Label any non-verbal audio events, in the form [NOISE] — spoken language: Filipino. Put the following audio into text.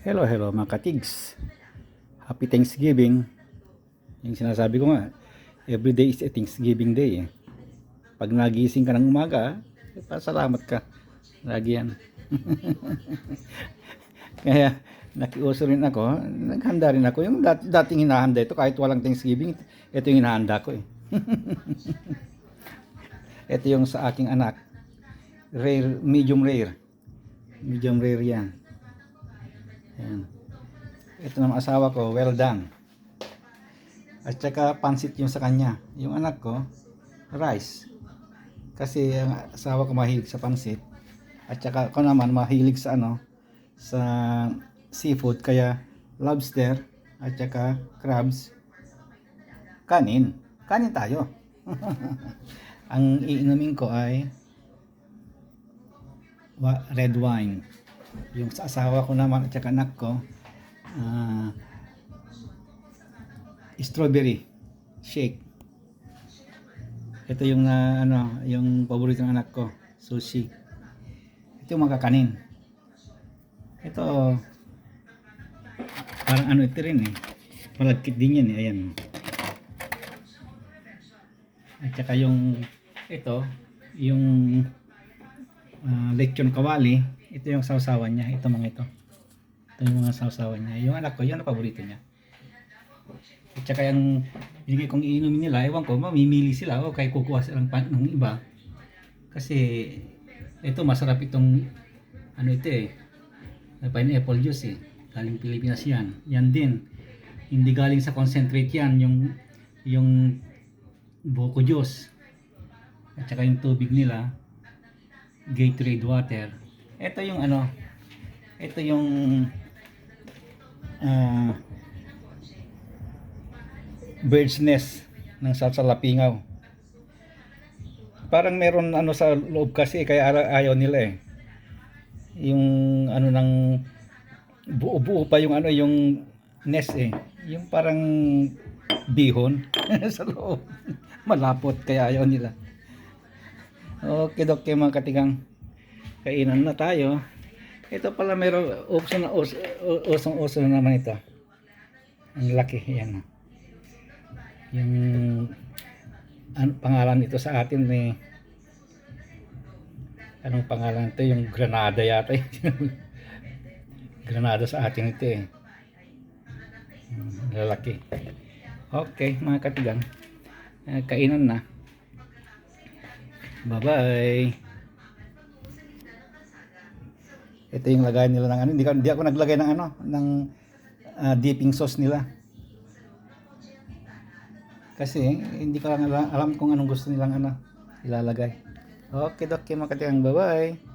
Hello, hello mga katigs. Happy Thanksgiving. Yung sinasabi ko nga, every day is a Thanksgiving day. Eh. Pag nagising ka ng umaga, pasalamat ka. Lagi yan. [LAUGHS] Kaya nakiuso rin ako, naghanda rin ako. Yung dat- dating hinahanda ito, kahit walang Thanksgiving, ito yung hinahanda ko eh. [LAUGHS] ito yung sa aking anak. Rare, medium rare. Medium rare yan. Ayan. Ito ng asawa ko, well done. At saka pansit yung sa kanya. Yung anak ko, rice. Kasi ang asawa ko mahilig sa pansit. At saka ako naman mahilig sa ano, sa seafood. Kaya lobster at saka crabs. Kanin. Kanin tayo. [LAUGHS] ang iinumin ko ay red wine. Yung sa asawa ko naman at saka anak ko, ah, strawberry shake. Ito yung na ano, yung paborito ng anak ko, sushi. Ito yung mga. Ito parang ano ito rin eh. Malagkit din yan eh, ayan. At saka yung ito, yung ah, lechon kawali, ito yung sausawan niya, ito mga ito. Ito yung mga sausawan niya. Yung anak ko, yun ang paborito niya. At saka yung binigay kong iinumin nila, ewan ko, mamimili sila o kaya kukuha silang pan ng iba. Kasi ito masarap itong ano ito eh, pineapple juice eh. Galing Pilipinas yan. Yan din. Hindi galing sa concentrate yan, yung yung buko juice. At saka yung tubig nila, Gatorade water. Ito yung ano, ito yung ah bird's nest ng sa Salapingaw. Parang meron ano sa loob kasi kaya ayaw nila eh. Yung ano ng buo-buo pa yung ano yung nest eh. Yung parang bihon [LAUGHS] sa loob. Malapot kaya ayaw nila. Okay, okay mga katigang. Kainan na tayo. Ito pala meron uso na uso, usong uso na naman ito. Ang laki yan. Yung ano, pangalan nito sa atin eh anong pangalan ito yung Granada yata eh. [LAUGHS] Granada sa atin ito eh. Lalaki. Okay, mga katigang. Eh, kainan na. Bye-bye. Ito yung lagay nila ng ano. Hindi, hindi ako naglagay ng ano, ng ah, dipping sauce nila. Kasi hindi ko lang alam, kung anong gusto nilang ano ilalagay. Okay, okay mga katigang. Bye-bye.